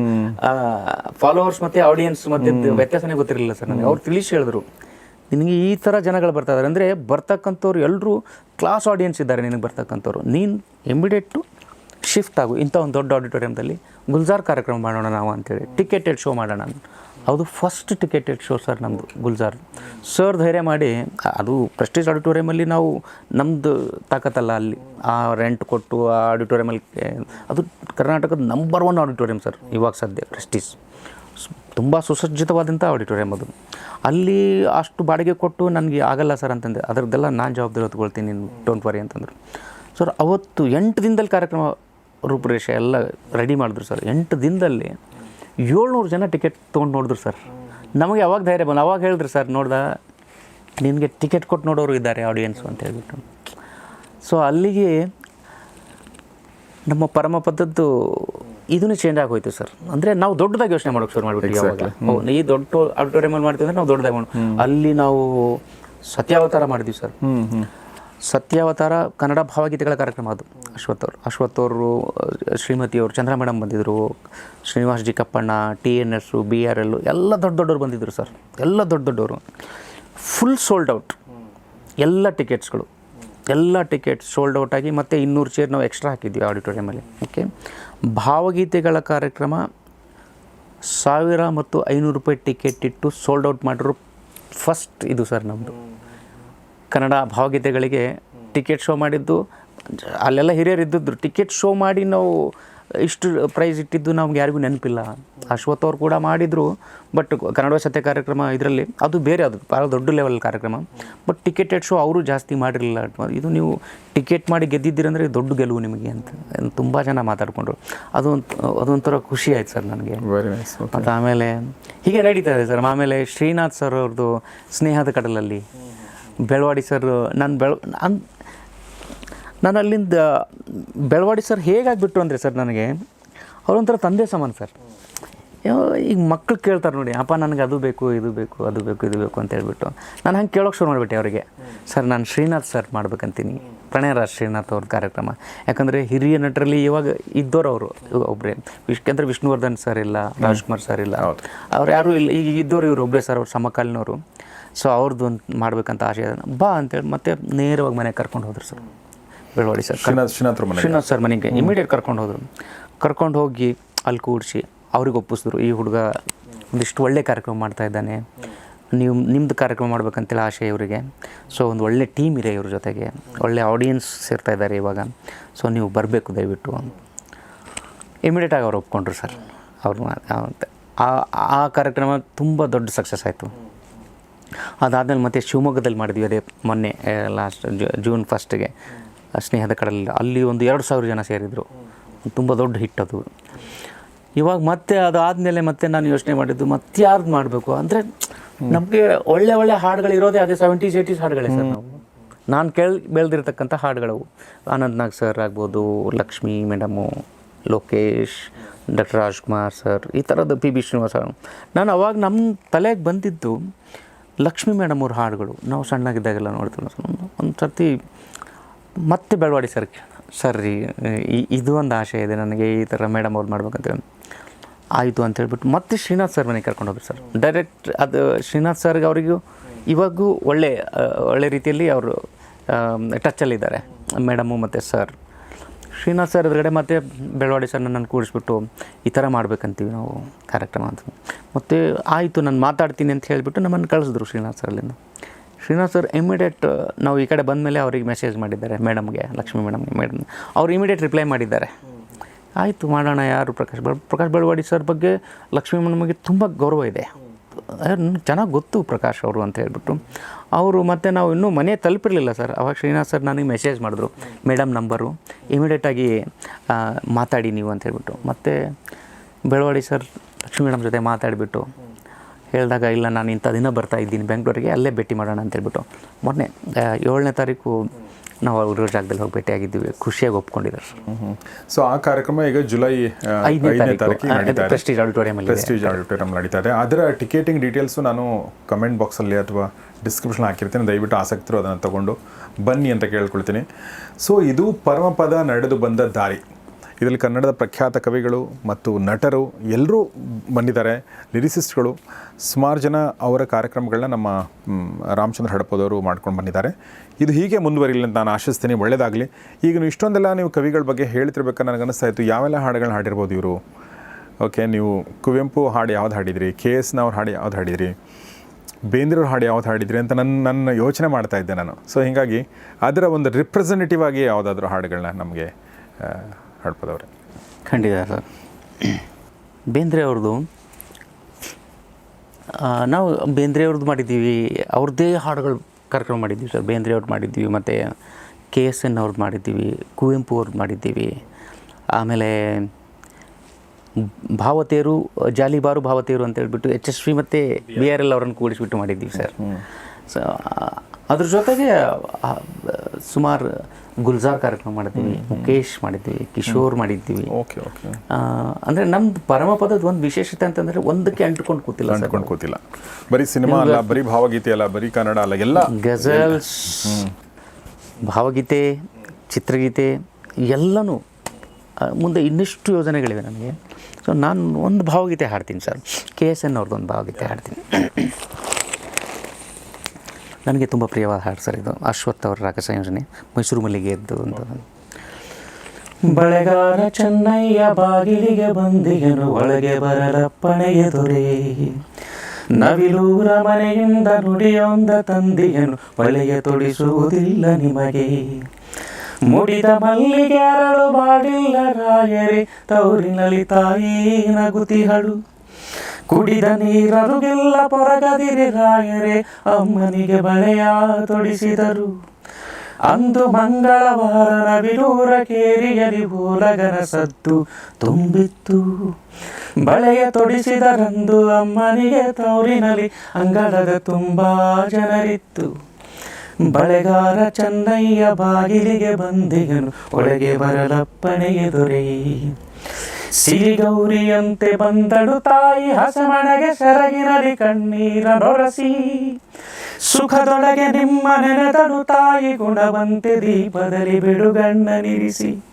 ಫಾಲೋವರ್ಸ್ ಮತ್ತೆ ಆಡಿಯನ್ಸ್ ಮತ್ತೆ ವ್ಯತ್ಯಾಸನೇ ಗೊತ್ತಿರಲಿಲ್ಲ ಸರ್ ನನಗೆ. ಅವ್ರು ತಿಳಿಸಿ ಹೇಳಿದ್ರು. ನಿನಗೆ ಈ ಥರ ಜನಗಳು ಬರ್ತಾ ಇದ್ದಾರೆ. ಅಂದರೆ ಬರ್ತಕ್ಕಂಥವ್ರು ಎಲ್ಲರೂ ಕ್ಲಾಸ್ ಆಡಿಯನ್ಸ್ ಇದ್ದಾರೆ ನಿನಗೆ ಬರ್ತಕ್ಕಂಥವ್ರು. ನೀನು ಇಮಿಡಿಯೇಟು ಶಿಫ್ಟ್ ಆಗು. ಇಂಥ ಒಂದು ದೊಡ್ಡ ಆಡಿಟೋರಿಯಂದಲ್ಲಿ ಗುಲ್ಜಾರ್ ಕಾರ್ಯಕ್ರಮ ಮಾಡೋಣ ನಾವು ಅಂತೇಳಿ. ಟಿಕೆಟೆಡ್ ಶೋ ಮಾಡೋಣ. ಅದು ಫಸ್ಟ್ ಟಿಕೆಟೆಡ್ ಶೋ ಸರ್ ನಮ್ಮದು ಗುಲ್ಜಾರ್. ಸರ್ ಧೈರ್ಯ ಮಾಡಿ, ಅದು ಪ್ರೆಸ್ಟೀಜ್ ಆಡಿಟೋರಿಯಮಲ್ಲಿ ನಾವು ನಮ್ಮದು ತಾಕತ್ತಲ್ಲ ಅಲ್ಲಿ. ಆ ರೆಂಟ್ ಕೊಟ್ಟು ಆ ಆಡಿಟೋರಿಯಮಲ್ಲಿ ಅದು ಕರ್ನಾಟಕದ ನಂಬರ್ ಒನ್ ಆಡಿಟೋರಿಯಂ ಸರ್ ಇವಾಗ ಸದ್ಯ ಪ್ರೆಸ್ಟೀಜ್ ತುಂಬ ಸುಸಜ್ಜಿತವಾದಂಥ ಆಡಿಟೋರಿಯಂ ಅದು ಅಲ್ಲಿ ಅಷ್ಟು ಬಾಡಿಗೆ ಕೊಟ್ಟು ನನಗೆ ಆಗಲ್ಲ ಸರ್ ಅಂತಂದೆ. ಅದರದ್ದೆಲ್ಲ ನಾನು ಜವಾಬ್ದಾರಿ ಹೊತ್ಕೊಳ್ತೀನಿ ಡೋಂಟ್ ವರಿ ಅಂತಂದರು. ಸರ್ ಅವತ್ತು ಎಂಟು ದಿನದಲ್ಲಿ ಕಾರ್ಯಕ್ರಮ ರೂಪುರೇಷೆ ಎಲ್ಲ ರೆಡಿ ಮಾಡಿದ್ರು ಸರ್ ಎಂಟು ದಿನದಲ್ಲಿ ಏಳ್ನೂರು ಜನ ಟಿಕೆಟ್ ತೊಗೊಂಡು ನೋಡಿದ್ರು ಸರ್ ನಮಗೆ ಅವಾಗ ಧೈರ್ಯ ಬಂದು ಅವಾಗ ಹೇಳಿದ್ರು ಸರ್ ನೋಡ್ದ, ನಿನಗೆ ಟಿಕೆಟ್ ಕೊಟ್ಟು ನೋಡೋರು ಇದ್ದಾರೆ ಆಡಿಯನ್ಸು ಅಂತ ಹೇಳ್ಬಿಟ್ಟು. ಸೊ ಅಲ್ಲಿಗೆ ನಮ್ಮ ಪರಮ ಪದ್ಧದ್ದು ಇದನ್ನು ಚೇಂಜ್ ಆಗೋಯ್ತು ಸರ್ ಅಂದರೆ ನಾವು ದೊಡ್ಡದಾಗಿ ಯೋಚನೆ ಮಾಡೋಕೆ ಶುರು ಮಾಡಿಬಿಟ್ಟು ಯಾವಾಗ. ಈ ದೊಡ್ಡ ಆಡಿಟೋರಿಯಮಲ್ಲಿ ಮಾಡ್ತೀವಿ ಅಂದರೆ ನಾವು ದೊಡ್ಡದಾಗಿ ಅಲ್ಲಿ ನಾವು ಸತ್ಯಾವತಾರ ಮಾಡಿದ್ವಿ ಸರ್ ಸತ್ಯಾವತಾರ ಕನ್ನಡ ಭಾವಗೀತೆಗಳ ಕಾರ್ಯಕ್ರಮ ಅದು ಅಶ್ವಥ್ ಅವರು. ಅಶ್ವಥ್ ಅವರು ಶ್ರೀಮತಿಯವರು ಚಂದ್ರ ಮೇಡಮ್ ಬಂದಿದ್ದರು Srinivas G Kappanna T N S B R L ಎಲ್ಲ ದೊಡ್ಡ ದೊಡ್ಡವರು ಬಂದಿದ್ದರು ಸರ್ ಎಲ್ಲ ದೊಡ್ಡ ದೊಡ್ಡವರು. ಫುಲ್ ಸೋಲ್ಡ್ ಔಟ್ ಎಲ್ಲ ಟಿಕೆಟ್ಸ್ಗಳು ಎಲ್ಲ ಟಿಕೆಟ್ ಸೋಲ್ಡ್ ಔಟ್ ಆಗಿ ಮತ್ತು ಇನ್ನೂರು ಚೇರ್ ನಾವು ಎಕ್ಸ್ಟ್ರಾ ಹಾಕಿದ್ವಿ ಆಡಿಟೋರಿಯಮಲ್ಲಿ ಓಕೆ ಭಾವಗೀತೆಗಳ ಕಾರ್ಯಕ್ರಮ ಸಾವಿರ ಮತ್ತು ಐನೂರು ರೂಪಾಯಿ ಟಿಕೆಟ್ ಇಟ್ಟು ಸೋಲ್ಡ್ ಔಟ್ ಮಾಡಿರೋ ಫಸ್ಟ್ ಇದು ಸರ್ ನಮ್ಮದು ಕನ್ನಡ ಭಾವಗೀತೆಗಳಿಗೆ ಟಿಕೆಟ್ ಶೋ ಮಾಡಿದ್ದು, ಅಲ್ಲೆಲ್ಲ ಹಿರಿಯರು ಇದ್ದಿದ್ರು ಟಿಕೆಟ್ ಶೋ ಮಾಡಿ ನಾವು ಇಷ್ಟು ಪ್ರೈಸ್ ಇಟ್ಟಿದ್ದು ನಮ್ಗೆ ಯಾರಿಗೂ ನೆನಪಿಲ್ಲ. ಅಶ್ವಥ್ ಅವ್ರು ಕೂಡ ಮಾಡಿದರು ಬಟ್ ಕನ್ನಡ ಸತ್ಯ ಕಾರ್ಯಕ್ರಮ ಇದರಲ್ಲಿ ಅದು ಬೇರೆ ಅದು ಭಾಳ ದೊಡ್ಡ ಲೆವೆಲ್ ಕಾರ್ಯಕ್ರಮ. ಬಟ್ ಟಿಕೆಟೆಡ್ ಶೋ ಅವರು ಜಾಸ್ತಿ ಮಾಡಿರಲಿಲ್ಲ. ಇದು ನೀವು ಟಿಕೆಟ್ ಮಾಡಿ ಗೆದ್ದಿದ್ದೀರಂದ್ರೆ ದೊಡ್ಡ ಗೆಲುವು ನಿಮಗೆ ಅಂತ ತುಂಬ ಜನ ಮಾತಾಡಿಕೊಂಡ್ರು. ಅದು ಒಂದ್- ಅದೊಂಥರ ಖುಷಿ ಆಯ್ತು ಸರ್ ನನಗೆ. ಮತ್ತು ಆಮೇಲೆ ಹೀಗೆ ನಡೀತಾ ಇದೆ ಸರ್. ಆಮೇಲೆ ಶ್ರೀನಾಥ್ ಸರ್ ಅವ್ರದ್ದು ಸ್ನೇಹದ ಕಡಲಲ್ಲಿ. ಬೆಳವಾಡಿ ಸರ್ ನಾನು ಬೆಳ ನಾನು ನಾನು ಅಲ್ಲಿಂದ ಬೆಳವಾಡಿ ಸರ್ ಹೇಗಾಗಿಬಿಟ್ಟು ಅಂದರೆ ಸರ್ ನನಗೆ ಅವರೊಂಥರ ತಂದೆ ಸಮಾನ ಸರ್. ಈಗ ಮಕ್ಳು ಕೇಳ್ತಾರೆ ನೋಡಿ ಅಪ್ಪ ನನಗೆ ಅದು ಬೇಕು ಇದು ಬೇಕು ಅದು ಬೇಕು ಇದು ಬೇಕು ಅಂತ ಹೇಳ್ಬಿಟ್ಟು. ನಾನು ಹಂಗೆ ಕೇಳೋಕೆ ಶುರು ಮಾಡಿಬಿಟ್ಟೆ ಅವರಿಗೆ. ಸರ್ ನಾನು ಶ್ರೀನಾಥ್ ಸರ್ ಮಾಡ್ಬೇಕಂತೀನಿ. ಪ್ರಣಯರಾಜ್ ಶ್ರೀನಾಥ್ ಅವ್ರದ್ದು ಕಾರ್ಯಕ್ರಮ. ಯಾಕಂದರೆ ಹಿರಿಯ ನಟರಲ್ಲಿ ಇವಾಗ ಇದ್ದವರು ಅವರು ಒಬ್ಬರೇ ವಿಶ್ ಯಾಕಂದರೆ ವಿಷ್ಣುವರ್ಧನ್ ಸರ್ ಇಲ್ಲ ರಾಜ್ಕುಮಾರ್ ಸರ್ ಇಲ್ಲ. ಅವ್ರು ಯಾರು ಇಲ್ಲ ಈಗ ಇದ್ದವರು ಇವರು ಒಬ್ಬರೇ ಸರ್ ಅವ್ರು ಸಮಕಾಲೀನವರು. ಸೊ ಅವ್ರದ್ದು ಒಂದು ಮಾಡ್ಬೇಕಂತ ಆಸೆ ಬಾ ಅಂತೇಳಿ ಮತ್ತೆ ನೇರವಾಗಿ ಮನೆಗೆ ಕರ್ಕೊಂಡು ಹೋದ್ರು ಸರ್. ಬೆಳವಾಡಿ ಸರ್. ಶ್ರೀನಾಥ್ ಶ್ರೀನಾಥ್ ಅವ್ರ ಮನೆ ಶ್ರೀನಾಥ್ ಸರ್ ಮನೆಗೆ. ಇಮಿಡಿಯೇಟ್ ಕರ್ಕೊಂಡು ಹೋದರು. ಕರ್ಕೊಂಡು ಹೋಗಿ ಅಲ್ಲಿ ಕೂಡಿಸಿ ಅವ್ರಿಗೆ ಒಪ್ಪಿಸಿದ್ರು ಈ ಹುಡುಗ ಒಂದಿಷ್ಟು ಒಳ್ಳೆ ಕಾರ್ಯಕ್ರಮ ಮಾಡ್ತಾ ಇದ್ದಾನೆ. ನೀವು ನಿಮ್ಮದು ಕಾರ್ಯಕ್ರಮ ಮಾಡ್ಬೇಕಂತೇಳಿ ಆಶೆ ಇವರಿಗೆ. ಸೊ ಒಂದು ಒಳ್ಳೆ ಟೀಮ್ ಇದೆ ಇವ್ರ ಜೊತೆಗೆ. ಒಳ್ಳೆ ಆಡಿಯನ್ಸ್ ಸೇರ್ತಾ ಇದ್ದಾರೆ ಇವಾಗ. ಸೊ ನೀವು ಬರಬೇಕು ದಯವಿಟ್ಟು. ಇಮಿಡಿಯೇಟಾಗಿ ಅವ್ರು ಒಪ್ಕೊಂಡ್ರು ಸರ್. ಅವ್ರು ಆ ಆ ಕಾರ್ಯಕ್ರಮ ತುಂಬ ದೊಡ್ಡ ಸಕ್ಸಸ್ ಆಯಿತು. ಅದಾದಮೇಲೆ ಮತ್ತೆ ಶಿವಮೊಗ್ಗದಲ್ಲಿ ಮಾಡಿದ್ವಿ ಅದೇ ಮೊನ್ನೆ ಲಾಸ್ಟ್ ಜೂನ್ ಫಸ್ಟ್ಗೆ ಸ್ನೇಹದ ಕಡಲಿಲ್ಲ. ಅಲ್ಲಿ ಒಂದು ಎರಡು ಸಾವಿರ ಜನ ಸೇರಿದರು. ತುಂಬ ದೊಡ್ಡ ಹಿಟ್ ಅದು. ಇವಾಗ ಮತ್ತೆ ಅದು ಆದಮೇಲೆ ಮತ್ತೆ ನಾನು ಯೋಚನೆ ಮಾಡಿದ್ದು ಮತ್ತೆ ಯಾರ್ದು ಮಾಡಬೇಕು? ಅಂದರೆ ನಮಗೆ ಒಳ್ಳೆ ಒಳ್ಳೆ ಹಾಡುಗಳು ಇರೋದೇ ಅದೇ ಸೆವೆಂಟೀಸ್ ಏಯ್ಟೀಸ್ ಹಾಡುಗಳೇ ಸರ್ ನಾವು. ನಾನು ಕೇಳಿ ಬೆಳೆದಿರ್ತಕ್ಕಂಥ ಹಾಡುಗಳು. ಆನಂದ್ ನಾಗ್ ಸರ್ ಆಗ್ಬೋದು Lakshmi madam Lokesh doctor Rajkumar sir ಈ ಥರದ್ದು ಪಿ ಬಿ ಶ್ರೀನಿವಾಸ ನಾನು ಅವಾಗ ನಮ್ಮ ತಲೆಗೆ ಬಂದಿದ್ದು ಲಕ್ಷ್ಮಿ ಮೇಡಮ್ ಅವ್ರ ಹಾಡುಗಳು. ನಾವು ಸಣ್ಣಗಿದ್ದಾಗೆಲ್ಲ ನೋಡ್ತೀವಿ ಒಂದು ಸರ್ತಿ ಮತ್ತೆ ಬೆಳವಾಡಿ ಸರ್ ಸರ್ ರೀ ಇದು ಒಂದು ಆಸೆ ಇದೆ ನನಗೆ, ಈ ಥರ ಮೇಡಮ್ ಅವ್ರು ಮಾಡ್ಬೇಕಂತ ಆಯಿತು ಅಂತ ಹೇಳ್ಬಿಟ್ಟು ಮತ್ತೆ ಶ್ರೀನಾಥ್ ಸರ್ ಮನೆಗೆ ಕರ್ಕೊಂಡು ಹೋಗ್ರಿ ಸರ್. ಡೈರೆಕ್ಟ್ ಅದು ಶ್ರೀನಾಥ್ ಸರ್ಗೆ ಅವರಿಗೂ ಇವಾಗೂ ಒಳ್ಳೆ ಒಳ್ಳೆ ರೀತಿಯಲ್ಲಿ ಅವರು ಟಚ್ಚಲ್ಲಿದ್ದಾರೆ ಮೇಡಮು ಮತ್ತು ಸರ್ ಶ್ರೀನಾಥ್ ಸರ್ ಎದುರುಗಡೆ ಮತ್ತೆ ಬೆಳವಾಡಿ ಸರ್ ನನ್ನನ್ನು ಕೂಡಿಸ್ಬಿಟ್ಟು ಈ ಥರ ಮಾಡ್ಬೇಕಂತೀವಿ ನಾವು ಕಾರ್ಯಕ್ರಮ ಅಂತ. ಮತ್ತು ಆಯಿತು, ನಾನು ಮಾತಾಡ್ತೀನಿ ಅಂತ ಹೇಳಿಬಿಟ್ಟು ನಮ್ಮನ್ನು ಕಳಿಸಿದ್ರು ಶ್ರೀನಾಥ್ ಸರ್ ಅಲ್ಲಿಂದ. ಶ್ರೀನಾಥ್ ಸರ್ ಇಮಿಡಿಯೇಟ್ ನಾವು ಈ ಕಡೆ ಬಂದಮೇಲೆ ಅವ್ರಿಗೆ ಮೆಸೇಜ್ ಮಾಡಿದ್ದಾರೆ, ಮೇಡಮ್ಗೆ, ಲಕ್ಷ್ಮಿ ಮೇಡಮ್ಗೆ, ಮೇಡಮ್, ಅವ್ರು ಇಮಿಡಿಯೇಟ್ ರಿಪ್ಲೈ ಮಾಡಿದ್ದಾರೆ. ಆಯಿತು ಮಾಡೋಣ ಯಾರು ಪ್ರಕಾಶ್ ಪ್ರಕಾಶ್ ಬೆಳವಾಡಿ ಸರ್ ಬಗ್ಗೆ ಲಕ್ಷ್ಮೀ ಮೇಡಮ್ಗೆ ತುಂಬ ಗೌರವ ಇದೆ. ನನಗೆ ಚೆನ್ನಾಗಿ ಗೊತ್ತು ಪ್ರಕಾಶ್ ಅವರು ಅಂತ ಹೇಳ್ಬಿಟ್ಟು. ಅವರು ಮತ್ತು ನಾವು ಇನ್ನೂ ಮನೆ ತಲುಪಿರಲಿಲ್ಲ ಸರ್. ಅವಾಗ ಶ್ರೀನಾಥ್ ಸರ್ ನನಗೆ ಮೆಸೇಜ್ ಮಾಡಿದ್ರು, ಮೇಡಮ್ ನಂಬರು ಇಮಿಡಿಯೇಟಾಗಿ ಮಾತಾಡಿ ನೀವು ಅಂತ ಹೇಳ್ಬಿಟ್ಟು. ಮತ್ತು ಬೆಳವಾಡಿ ಸರ್, ಲಕ್ಷ್ಮೀ ಮೇಡಮ್ ಜೊತೆ ಮಾತಾಡಿಬಿಟ್ಟು ಹೇಳಿದಾಗ ಇಲ್ಲ ನಾನು ಇಂಥ ದಿನ ಬರ್ತಾ ಇದ್ದೀನಿ ಬೆಂಗಳೂರಿಗೆ ಅಲ್ಲೇ ಭೇಟಿ ಮಾಡೋಣ ಅಂತ ಹೇಳ್ಬಿಟ್ಟು ಮೊನ್ನೆ ಏಳನೇ ತಾರೀಕು ನಾವು ಅವ್ರ ಜಾಗದಲ್ಲಿ ಹೋಗಿ ಭೇಟಿಯಾಗಿದ್ದೀವಿ ಖುಷಿಯಾಗಿ ಒಪ್ಕೊಂಡಿದ್ದಾರೆ. ಸೊ ಆ ಕಾರ್ಯಕ್ರಮ ಈಗ ಜುಲೈ ಐದನೇ ತಾರೀಕು ನಡೀತಾ ಪ್ರೆಸ್ಟೀಜ್ ಆಡಿಟೋರಿಯಂ ನಡೀತಾ ಇದೆ. ಅದರ ಟಿಕೆಟಿಂಗ್ ಡೀಟೇಲ್ಸು ನಾನು ಕಮೆಂಟ್ ಬಾಕ್ಸಲ್ಲಿ ಅಥವಾ ಡಿಸ್ಕ್ರಿಪ್ಷನ್ ಹಾಕಿರ್ತೀನಿ. ದಯವಿಟ್ಟು ಆಸಕ್ತರು ಅದನ್ನು ತಗೊಂಡು ಬನ್ನಿ ಅಂತ ಕೇಳ್ಕೊಳ್ತೀನಿ. ಸೊ ಇದು ಪರಮಪದ ನಡೆದು ಬಂದ ದಾರಿ. ಇದರಲ್ಲಿ ಕನ್ನಡದ ಪ್ರಖ್ಯಾತ ಕವಿಗಳು ಮತ್ತು ನಟರು ಎಲ್ಲರೂ ಬಂದಿದ್ದಾರೆ, ಲಿರಿಸಿಸ್ಟ್ಗಳು. ಸುಮಾರು ಜನ ಅವರ ಕಾರ್ಯಕ್ರಮಗಳನ್ನ ನಮ್ಮ ರಾಮಚಂದ್ರ ಹಡಪದವರು ಮಾಡ್ಕೊಂಡು ಬಂದಿದ್ದಾರೆ. ಇದು ಹೀಗೆ ಮುಂದುವರಿಲಿ ಅಂತ ನಾನು ಆಶಿಸ್ತೀನಿ. ಒಳ್ಳೆಯದಾಗಲಿ ಈಗ ನೀವು ಇಷ್ಟೊಂದೆಲ್ಲ ನೀವು ಕವಿಗಳ ಬಗ್ಗೆ ಹೇಳ್ತಿರ್ಬೇಕಾದ್ರೆ ನನಗೆ ಅನಿಸ್ತಾ ಇತ್ತು, ಯಾವೆಲ್ಲ ಹಾಡುಗಳನ್ನ ಹಾಡಿರ್ಬೋದು ಇವರು? ಓಕೆ, ನೀವು ಕುವೆಂಪು ಹಾಡು ಯಾವ್ದು ಹಾಡಿದಿರಿ? ಕೆ ಎಸ್ನವ್ರ ಹಾಡು ಯಾವ್ದು ಹಾಡಿದ್ರಿ? ಬೇಂದ್ರವ್ರ ಹಾಡು ಯಾವ್ದು ಹಾಡಿದ್ರಿ ಅಂತ ನನ್ನ ನನ್ನ ಯೋಚನೆ ಮಾಡ್ತಾ ಇದ್ದೆ ನಾನು. ಸೊ ಹೀಗಾಗಿ ಅದರ ಒಂದು ರಿಪ್ರೆಸೆಂಟೇಟಿವ್ ಆಗಿ ಯಾವುದಾದ್ರೂ ಹಾಡುಗಳನ್ನ ನಮಗೆ ಹಾಡ್ಬೋದವ್ರೆ ಖಂಡಿತ ಸರ್. ಬೇಂದ್ರೆ ಅವ್ರದ್ದು ನಾವು ಬೇಂದ್ರೆ ಅವ್ರದ್ದು ಮಾಡಿದ್ದೀವಿ ಅವ್ರದ್ದೇ ಹಾಡುಗಳು ಕಾರ್ಯಕ್ರಮ ಮಾಡಿದ್ದೀವಿ ಸರ್. ಬೇಂದ್ರೆ ಅವ್ರದ್ದು ಮಾಡಿದ್ದೀವಿ ಮತ್ತು ಕೆ ಎಸ್ ಎನ್ ಅವ್ರದ್ದು ಮಾಡಿದ್ದೀವಿ ಕುವೆಂಪು ಅವ್ರದ್ದು ಮಾಡಿದ್ದೀವಿ. ಆಮೇಲೆ ಭಾವತೇರು ಜಾಲಿಬಾರು ಭಾವತೇರು ಅಂತ ಹೇಳ್ಬಿಟ್ಟು ಎಚ್ ಎಸ್ ವಿ ಮತ್ತು ಬಿ ಆರ್ ಎಲ್ ಅವರನ್ನು ಕೂಡಿಸಿಬಿಟ್ಟು ಮಾಡಿದ್ದೀವಿ ಸರ್. ಸೊ ಅದ್ರ ಜೊತೆಗೆ ಸುಮಾರು ಗುಲ್ಜಾರ್ ಕಾರ್ಯಕ್ರಮ ಮಾಡಿದ್ವಿ ಮುಖೇಶ್ ಮಾಡಿದ್ವಿ ಕಿಶೋರ್ ಮಾಡಿದ್ದೀವಿ. Okay okay. ಆ, ಅಂದ್ರೆ ನಮ್ದು ಪರಮಪದದ ಒಂದು ವಿಶೇಷತೆ ಅಂತಂದ್ರೆ ಒಂದಕ್ಕೆ ಅಂಟ್ಕೊಂಡು ಕೂತಿಲ್ಲ ಅಂಟ್ಕೊಂಡು ಕೂತಿಲ್ಲ. ಬರೀ ಸಿನಿಮಾ ಅಲ್ಲ ಬರೀ ಭಾವಗೀತೆ ಅಲ್ಲ ಬರೀ ಕನ್ನಡ ಅಲ್ಲ ಎಲ್ಲ ಗಜಲ್ಸ್ ಭಾವಗೀತೆ ಚಿತ್ರಗೀತೆ ಎಲ್ಲನೂ ಮುಂದೆ ಇನ್ನಿಷ್ಟು ಯೋಜನೆಗಳಿವೆ ನನಗೆ. ಸೊ ನಾನು ಒಂದು ಭಾವಗೀತೆ ಹಾಡ್ತೀನಿ ಸರ್. ಕೆ ಎಸ್ ಎನ್ ಅವ್ರದ್ದು ಒಂದು ಭಾವಗೀತೆ ಹಾಡ್ತೀನಿ. ನನಗೆ ತುಂಬ ಪ್ರಿಯವಾದ ಹಾಡು ಸರ್ ಇದು. ಅಶ್ವಥ್ ಅವರ ರಾಗ ಸಂಯೋಜನೆ. ಮೈಸೂರು ಮಲ್ಲಿಗೆ ಎದ್ದು ಅಂತ. ಬಳೆಗಾರ ಚೆನ್ನಯ್ಯ ಬಾಗಿಲಿಗೆ ಬಂದಿಗೆನು ಒಳಗೆ ಬರಲಪ್ಪಣೆಯ ದೊರೆ ನವಿಲೂರ ಮನೆಯಿಂದ ನುಡಿಯೊಂದ ತಂದಿಯನು ಒಳಗೆ ತೊಡಿಸುವುದಿಲ್ಲ ನಿಮಗೆ. ಮುಡಿದ ಮಲ್ಲಿಗೆ ಅರಳು ಬಾಡಿಲ್ಲ ರಾಯರೇ ತೌರಿನಲ್ಲಿ ತಾಯಿ ನಗುತಿಹಳು. ಕುಡಿದ ನೀರರುಗೆಲ್ಲ ಪೊರಗದಿರಿ ರಾಯರೆ, ಅಮ್ಮನಿಗೆ ಬಳೆಯ ತೊಡಿಸಿದರು. ಅಂದು ಮಂಗಳವಾರ ನವಿಲೂರ ಕೇರಿಯಲಿ ಭೂಲಗನ ಸದ್ದು ತುಂಬಿತ್ತು. ಬಳೆಯ ತೊಡಿಸಿದರಂದು ಅಮ್ಮನಿಗೆ ತೌರಿನಲ್ಲಿ ಅಂಗಳದ ತುಂಬಾ ಜನರಿತ್ತು. ಬಳೆಗಾರ ಚೆನ್ನಯ್ಯ ಬಾಗಿಲಿಗೆ ಬಂದಿಗನು, ಒಳಗೆ ಬರಲಪ್ಪಣೆಗೆ ದೊರೆ ಸಿರಿಗೌರಿಯಂತೆ ಬಂದಳು ತಾಯಿ ಹಸಮಣಗೆ ಸೆರಗಿನಲಿ ಕಣ್ಣೀರ ನೊರಸಿ ಸುಖದೊಳಗೆ ನಿಮ್ಮ ನೆನೆದಳು ತಾಯಿ ಗುಣವಂತೆ ದೀಪದಲ್ಲಿ ಬಿಡುಗಣ್ಣನಿರಿಸಿ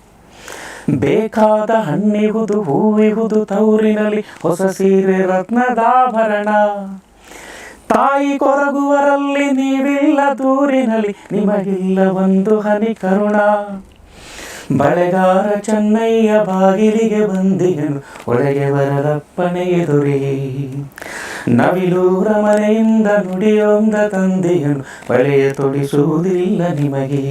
ಬೇಕಾದ ಹಣ್ಣಿಗುದು ಹೂವಿಹುದು ತೌರಿನಲ್ಲಿ ಹೊಸ ಸೀರೆ ರತ್ನದಾಭರಣ. ತಾಯಿ ಕೊರಗುವರಲ್ಲಿ ನೀವಿಲ್ಲ ದೂರಿನಲ್ಲಿ ನಿಮಗಿಲ್ಲ ಒಂದು ಹನಿ ಕರುಣ. ಬಳೆಗಾರ ಚೆನ್ನಯ್ಯ ಬಾಗಿಲಿಗೆ ಬಂದಿಗನು ಒಳಗೆ ಬರದಪ್ಪನೆ ಎದುರಿ. ನವಿಲೂರ ಮನೆಯಿಂದ ನುಡಿಯೊಂದ ತಂದೆಯನು, ಬಳೆಯ ತೊಡಿಸುವುದಿಲ್ಲ ನಿಮಗೆ.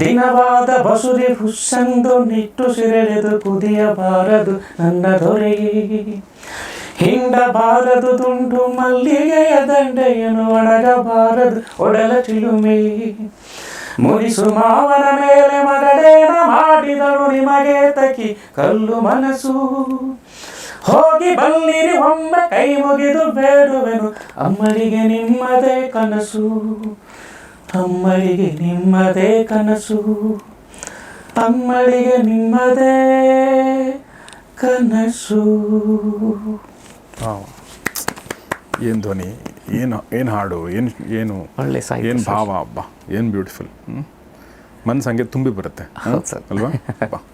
ದಿನವಾದ ಬಸುರಿ ಹುಸ್ಸಂದು ನಿಟ್ಟು ಸಿರೆಳೆದು ಕುದಿಯಬಾರದು ನನ್ನ ದೊರೆಯೇ ಹಿಂಡಬಾರದು ದುಂಡು ಮಲ್ಲಿಗೆಯ ದಂಡೆಯನ್ನು ಒಣಗಬಾರದು ಒಡಲ ಚಿಲುಮೆ. ಮುನಿಸು ಮಾವನ ಮೇಲೆ ಮಗಳೇನ ಮಾಡಿದಳು ನಿಮಗೆ ತಕಿ ಕಲ್ಲು ಮನಸ್ಸು. ಹೋಗಿ ಬಲ್ಲಿರಿ, ಒಮ್ಮೆ ಕೈ ಮುಗಿದು ಬೇಡುವೆನು ಅಮ್ಮಳಿಗೆ ನಿಮ್ಮದೇ ಕನಸು. ಅಮ್ಮಳಿಗೆ ನಿಮ್ಮದೇ ಕನಸು. ಅಮ್ಮಳಿಗೆ ನಿಮ್ಮದೇ ಕನಸು. ಏನು ಧ್ವನಿ? ಏನು ಏನು ಹಾಡು ಏನು ಏನು ಒಳ್ಳೆ ಸಾಹಿತ್ಯ ಏನು. ಭಾವ ಅಬ್ಬಾ ಏನು ಬ್ಯೂಟಿಫುಲ್ ಮನಸ್ಸು ಹಂಗೆ ತುಂಬಿ ಬರುತ್ತೆ ಅಲ್ವಾ?